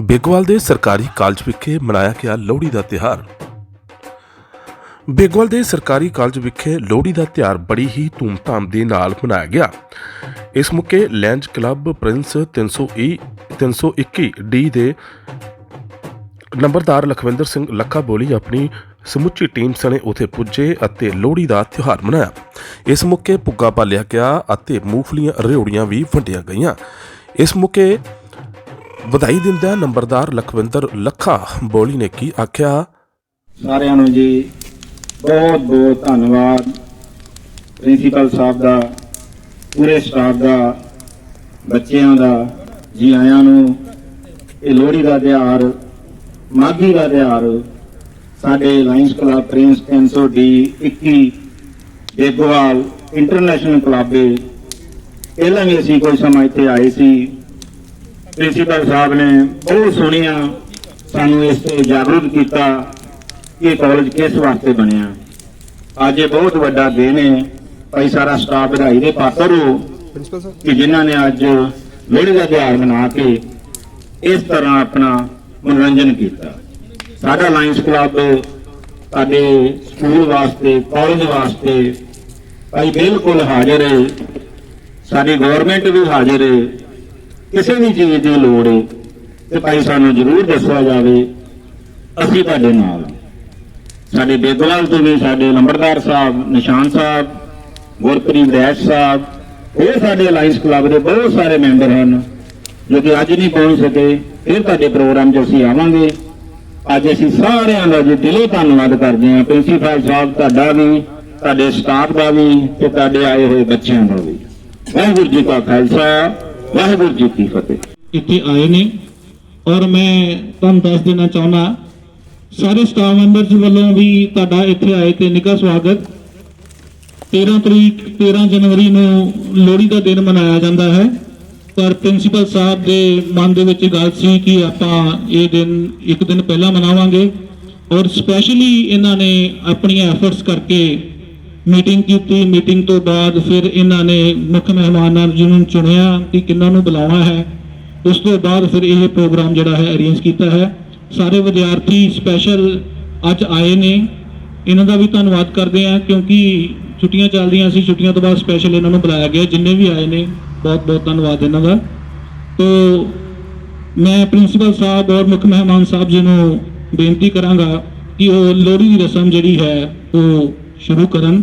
ਬੇਗਵਾਲ ਦੇ ਸਰਕਾਰੀ ਕਾਲਜ ਵਿਖੇ ਮਨਾਇਆ ਗਿਆ ਲੋਹੜੀ ਦਾ ਤਿਉਹਾਰ। ਬੇਗਵਾਲ ਦੇ ਸਰਕਾਰੀ ਕਾਲਜ ਵਿਖੇ ਲੋਹੜੀ ਦਾ ਤਿਉਹਾਰ ਬੜੀ ਹੀ ਧੂਮਧਾਮ ਦੇ ਨਾਲ ਮਨਾਇਆ ਗਿਆ। ਇਸ ਮੌਕੇ ਲੈਂਜ ਕਲੱਬ ਪ੍ਰਿੰਸ 320 321 ਡੀ ਦੇ ਨੰਬਰਦਾਰ ਲਖਵਿੰਦਰ ਸਿੰਘ ਲੱਖਾ ਬੋਲੀ ਆਪਣੀ ਸਮੁੱਚੀ ਟੀਮ ਸਣੇ ਉਥੇ ਪੁੱਜੇ ਅਤੇ ਲੋਹੜੀ ਦਾ ਤਿਉਹਾਰ ਮਨਾਇਆ। ਇਸ ਮੌਕੇ ਪੁੱਗਾ ਬਾਲਿਆ ਗਿਆ ਅਤੇ ਮੂੰਗਫਲੀਆਂ ਰਿਉੜੀਆਂ ਵੀ ਵੰਡੀਆਂ ਗਈਆਂ। ਇਸ ਮੌਕੇ ਵਧਾਈ ਦਿੰਦਿਆਂ ਨੰਬਰਦਾਰ ਲਖਵਿੰਦਰ ਲੱਖਾ ਬੋਲੀ ਨੇ ਕੀ ਆਖਿਆ? ਸਾਰਿਆਂ ਨੂੰ ਜੀ ਬਹੁਤ ਬਹੁਤ ਧੰਨਵਾਦ। ਪ੍ਰਿੰਸੀਪਲ ਸਾਹਿਬ ਦਾ, ਪੂਰੇ ਸਟਾਫ ਦਾ, ਬੱਚਿਆਂ ਦਾ ਜੀ ਆਇਆਂ ਨੂੰ, ਇਹ ਲੋਹੜੀ ਦਾ ਤਿਉਹਾਰ, ਮਾਘੀ ਦਾ ਤਿਉਹਾਰ, ਸਾਡੇ Lions club prince 300 D 21 Begowal international club ਦੇ। ਪਹਿਲਾਂ ਵੀ ਅਸੀਂ ਕੋਈ ਸਮਾਂ ਇੱਥੇ ਆਏ ਸੀ। ਪ੍ਰਿੰਸੀਪਲ ਸਾਹਿਬ ਨੇ ਬਹੁਤ ਸੋਹਣੀਆਂ ਸਾਨੂੰ ਇਸ ਤੇ ਜਾਗਰੂਕ ਕੀਤਾ ਕਿ ਇਹ ਕਾਲਜ ਕਿਸ ਵਾਸਤੇ ਬਣਿਆ। ਅੱਜ ਇਹ ਬਹੁਤ ਵੱਡਾ ਦਿਨ ਹੈ। ਭਾਈ ਸਾਰਾ ਸਟਾਫ ਵਧਾਈ ਦੇ ਪਾਤਰ ਹੋ ਕਿ ਜਿਨ੍ਹਾਂ ਨੇ ਅੱਜ ਲੋਹੜੀ ਦਾ ਤਿਉਹਾਰ ਮਨਾ ਕੇ ਇਸ ਤਰ੍ਹਾਂ ਆਪਣਾ ਮਨੋਰੰਜਨ ਕੀਤਾ। ਸਾਡਾ ਲਾਇਨਸ ਕਲੱਬ ਸਾਡੇ ਸਕੂਲ ਵਾਸਤੇ ਕਾਲਜ ਵਾਸਤੇ ਭਾਈ ਬਿਲਕੁਲ ਹਾਜ਼ਰ ਹੈ। ਸਾਡੀ ਗਵਰਨਮੈਂਟ ਵੀ ਹਾਜ਼ਰ ਹੈ। ਕਿਸੇ ਵੀ ਚੀਜ਼ ਦੀ ਲੋੜ ਹੈ ਤੇ ਭਾਈ ਸਾਨੂੰ ਜ਼ਰੂਰ ਦੱਸਿਆ ਜਾਵੇ, ਅਸੀਂ ਤੁਹਾਡੇ ਨਾਲ ਸਾਡੇ ਬੇਦਵਾਲ ਤੋਂ ਵੀ ਸਾਡੇ ਨੰਬਰਦਾਰ ਸਾਹਿਬ, ਨਿਸ਼ਾਨ ਸਾਹਿਬ, ਗੁਰਪ੍ਰੀਤ ਰੈਸ਼ ਸਾਹਿਬ ਹੋਰ ਸਾਡੇ ਅਲਾਈਅੰਸ ਕਲੱਬ ਦੇ ਬਹੁਤ ਸਾਰੇ ਮੈਂਬਰ ਹਨ, ਜੋ ਕਿ ਅੱਜ ਨਹੀਂ ਪਹੁੰਚ ਸਕੇ, ਫਿਰ ਤੁਹਾਡੇ ਪ੍ਰੋਗਰਾਮ 'ਚ ਅਸੀਂ ਆਵਾਂਗੇ। ਅੱਜ ਅਸੀਂ ਸਾਰਿਆਂ ਦਾ ਜੀ ਦਿਲੋਂ ਧੰਨਵਾਦ ਕਰਦੇ ਹਾਂ, ਪ੍ਰਿੰਸੀਪਲ ਸਾਹਿਬ ਤੁਹਾਡਾ ਵੀ, ਤੁਹਾਡੇ ਸਟਾਫ ਦਾ ਵੀ, ਤੇ ਤੁਹਾਡੇ ਆਏ ਹੋਏ ਬੱਚਿਆਂ ਦਾ ਵੀ। ਵਾਹਿਗੁਰੂ ਜੀ ਕਾ ਖਾਲਸਾ ਵਾਹਿਗੁਰੂ ਜੀ ਕੀ ਫਤਿਹ। ਇੱਥੇ ਆਏ ਨੇ ਔਰ ਮੈਂ ਤੁਹਾਨੂੰ ਦੱਸ ਦੇਣਾ ਚਾਹੁੰਦਾ, ਸਾਰੇ ਸਟਾਫ ਮੈਂਬਰਸ ਵੱਲੋਂ ਵੀ ਤੁਹਾਡਾ ਇੱਥੇ ਆਏ ਤੇ ਨਿੱਘਾ ਸਵਾਗਤ। 13 ਤਰੀਕ 13 ਜਨਵਰੀ ਨੂੰ ਲੋਹੜੀ ਦਾ ਦਿਨ ਮਨਾਇਆ ਜਾਂਦਾ ਹੈ। ਪਰ ਪ੍ਰਿੰਸੀਪਲ ਸਾਹਿਬ ਦੇ ਮਨ ਦੇ ਵਿੱਚ ਗੱਲ ਸੀ ਕਿ ਆਪਾਂ ਇਹ ਦਿਨ ਇੱਕ ਦਿਨ ਪਹਿਲਾਂ ਮਨਾਵਾਂਗੇ। ਔਰ ਸਪੈਸ਼ਲੀ ਇਹਨਾਂ ਨੇ ਆਪਣੀਆਂ ਐਫਰਟਸ ਕਰਕੇ ਮੀਟਿੰਗ ਕੀਤੀ। ਮੀਟਿੰਗ ਤੋਂ ਬਾਅਦ ਫਿਰ ਇਹਨਾਂ ਨੇ ਮੁੱਖ ਮਹਿਮਾਨਾਂ ਜਿਹਨੂੰ ਚੁਣਿਆ ਕਿ ਕਿੰਨਾਂ ਨੂੰ ਬੁਲਾਉਣਾ ਹੈ, ਉਸ ਤੋਂ ਬਾਅਦ ਫਿਰ ਇਹ ਪ੍ਰੋਗਰਾਮ ਜਿਹੜਾ ਹੈ ਅਰੇਂਜ ਕੀਤਾ ਹੈ। ਸਾਰੇ ਵਿਦਿਆਰਥੀ ਸਪੈਸ਼ਲ ਅੱਜ ਆਏ ਨੇ। ਇਹਨਾਂ ਦਾ ਵੀ ਧੰਨਵਾਦ ਕਰਦੇ ਹਾਂ ਕਿਉਂਕਿ ਛੁੱਟੀਆਂ ਚੱਲਦੀਆਂ ਸੀ। ਛੁੱਟੀਆਂ ਤੋਂ ਬਾਅਦ ਸਪੈਸ਼ਲ ਇਹਨਾਂ ਨੂੰ ਬੁਲਾਇਆ ਗਿਆ। ਜਿੰਨੇ ਵੀ ਆਏ ਨੇ ਬਹੁਤ ਬਹੁਤ ਧੰਨਵਾਦ ਇਹਨਾਂ ਦਾ। ਤੋ ਮੈਂ ਪ੍ਰਿੰਸੀਪਲ ਸਾਹਿਬ ਔਰ ਮੁੱਖ ਮਹਿਮਾਨ ਸਾਹਿਬ ਜੀ ਨੂੰ ਬੇਨਤੀ ਕਰਾਂਗਾ ਕਿ ਉਹ ਲੋਹੜੀ ਦੀ ਰਸਮ ਜਿਹੜੀ ਹੈ, ਉਹ ਸ਼ੁਰੂ ਕਰਨ